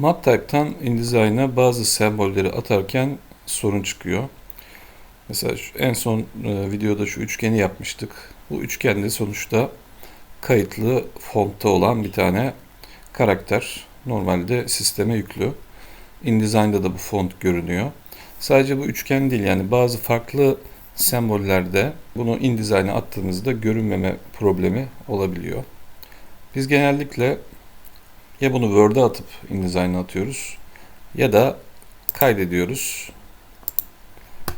MapType'tan InDesign'a bazı sembolleri atarken sorun çıkıyor. Mesela şu- en son e, videoda şu üçgeni yapmıştık. Bu üçgende sonuçta kayıtlı fontta olan bir tane karakter. Normalde sisteme yüklü. InDesign'da da bu font görünüyor. Sadece bu üçgen değil yani bazı farklı sembollerde bunu InDesign'a attığınızda görünmeme problemi olabiliyor. Biz genellikle ya bunu Word'a atıp InDesign'a atıyoruz ya da kaydediyoruz.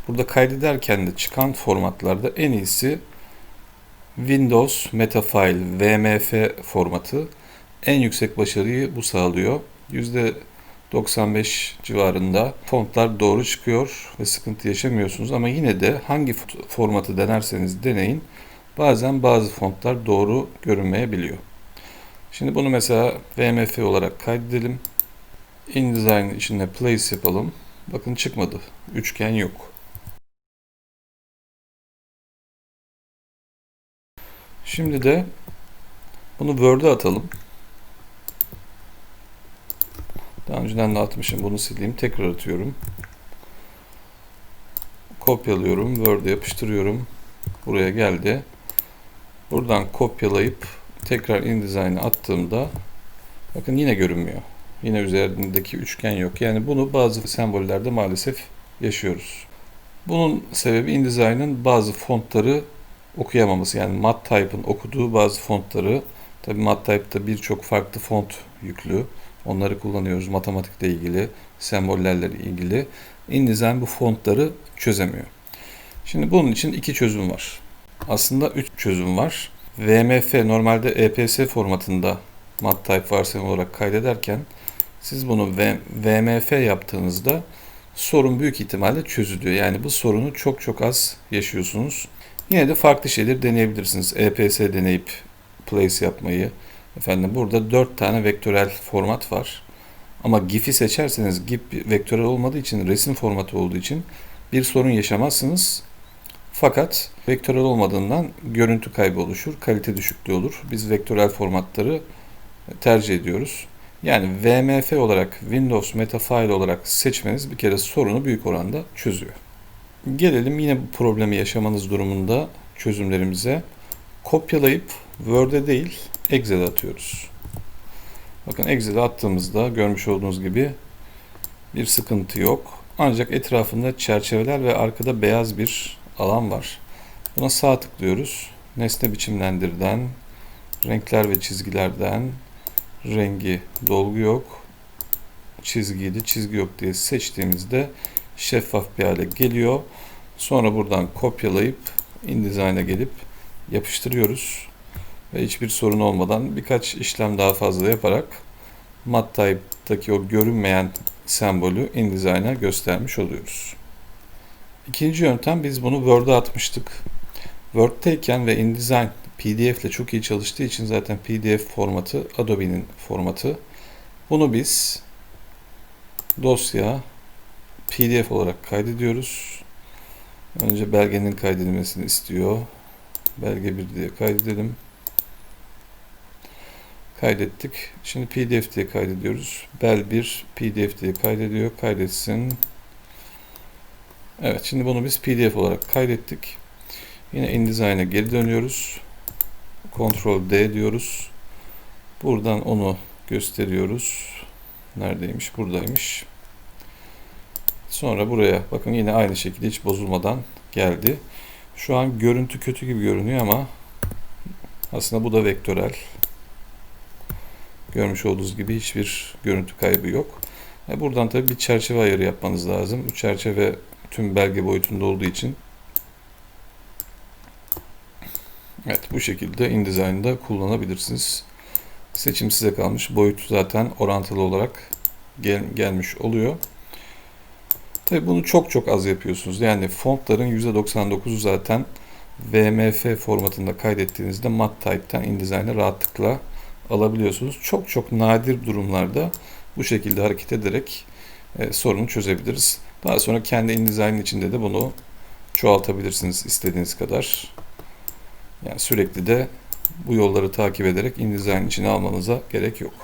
Burada kaydederken de çıkan formatlarda en iyisi Windows Metafile VMF formatı. En yüksek başarıyı bu sağlıyor. %95 civarında fontlar doğru çıkıyor ve sıkıntı yaşamıyorsunuz ama yine de hangi formatı denerseniz deneyin bazen bazı fontlar doğru görünmeyebiliyor. Şimdi bunu mesela VMF olarak kaydedelim. InDesign içine place yapalım. Bakın çıkmadı. Üçgen yok. Şimdi de bunu Word'e atalım. Daha önceden de atmışım. Bunu sileyim. Tekrar atıyorum. Kopyalıyorum. Word'e yapıştırıyorum. Buraya geldi. Buradan kopyalayıp tekrar InDesign'a attığımda bakın yine görünmüyor. Yine üzerindeki üçgen yok. Yani bunu bazı sembollerde maalesef yaşıyoruz. Bunun sebebi InDesign'ın bazı fontları okuyamaması. Yani MatType'ın okuduğu bazı fontları tabi MatType'da birçok farklı font yüklü. Onları kullanıyoruz matematikle ilgili, sembollerle ilgili. InDesign bu fontları çözemiyor. Şimdi bunun için iki çözüm var. Aslında üç çözüm var. VMF normalde EPS formatında MatType varsayım olarak kaydederken siz bunu VMF yaptığınızda sorun büyük ihtimalle çözülüyor. Yani bu sorunu çok çok az yaşıyorsunuz. Yine de farklı şeyler deneyebilirsiniz. EPS deneyip place yapmayı. Efendim burada 4 tane vektörel format var. Ama GIF'i seçerseniz GIF vektörel olmadığı için resim formatı olduğu için bir sorun yaşamazsınız. Fakat vektörel olmadığından görüntü kaybı oluşur, kalite düşüklüğü olur. Biz vektörel formatları tercih ediyoruz. Yani VMF olarak Windows Metafile olarak seçmeniz bir kere sorunu büyük oranda çözüyor. Gelelim yine bu problemi yaşamanız durumunda çözümlerimize. Kopyalayıp Word'e değil Excel'e atıyoruz. Bakın Excel'e attığımızda görmüş olduğunuz gibi bir sıkıntı yok. Ancak etrafında çerçeveler ve arkada beyaz bir alan var. Buna sağ tıklıyoruz. Nesne biçimlendirden, renkler ve çizgilerden, rengi dolgu yok, çizgiydi çizgi yok diye seçtiğimizde şeffaf bir hale geliyor. Sonra buradan kopyalayıp InDesign'a gelip yapıştırıyoruz. Ve hiçbir sorun olmadan birkaç işlem daha fazla yaparak MatType'daki o görünmeyen sembolü InDesign'a göstermiş oluyoruz. İkinci yöntem biz bunu Word'a atmıştık. Word'teyken ve InDesign PDF ile çok iyi çalıştığı için zaten PDF formatı Adobe'nin formatı. Bunu biz dosya PDF olarak kaydediyoruz. Önce belgenin kaydedilmesini istiyor. Belge 1 diye kaydedelim. Kaydettik. Şimdi PDF diye kaydediyoruz. Bel 1 PDF diye kaydediyor. Kaydetsin. Evet şimdi bunu biz PDF olarak kaydettik. Yine InDesign'a geri dönüyoruz. Ctrl D diyoruz. Buradan onu gösteriyoruz. Neredeymiş? Buradaymış. Sonra buraya bakın yine aynı şekilde hiç bozulmadan geldi. Şu an görüntü kötü gibi görünüyor ama aslında bu da vektörel. Görmüş olduğunuz gibi hiçbir görüntü kaybı yok. E buradan tabii bir çerçeve ayarı yapmanız lazım. Bu çerçeve tüm belge boyutunda olduğu için Evet bu şekilde InDesign'da kullanabilirsiniz. Seçim size kalmış. Boyut zaten orantılı olarak gel gelmiş oluyor. Tabi bunu çok çok az yapıyorsunuz. Yani fontların %99'u zaten VMF formatında kaydettiğinizde MatType'ten InDesign'e rahatlıkla alabiliyorsunuz. Çok çok nadir durumlarda bu şekilde hareket ederek e, sorunu çözebiliriz. Daha sonra kendi InDesign'in içinde de bunu çoğaltabilirsiniz istediğiniz kadar. Yani sürekli de bu yolları takip ederek InDesign içine almanıza gerek yok.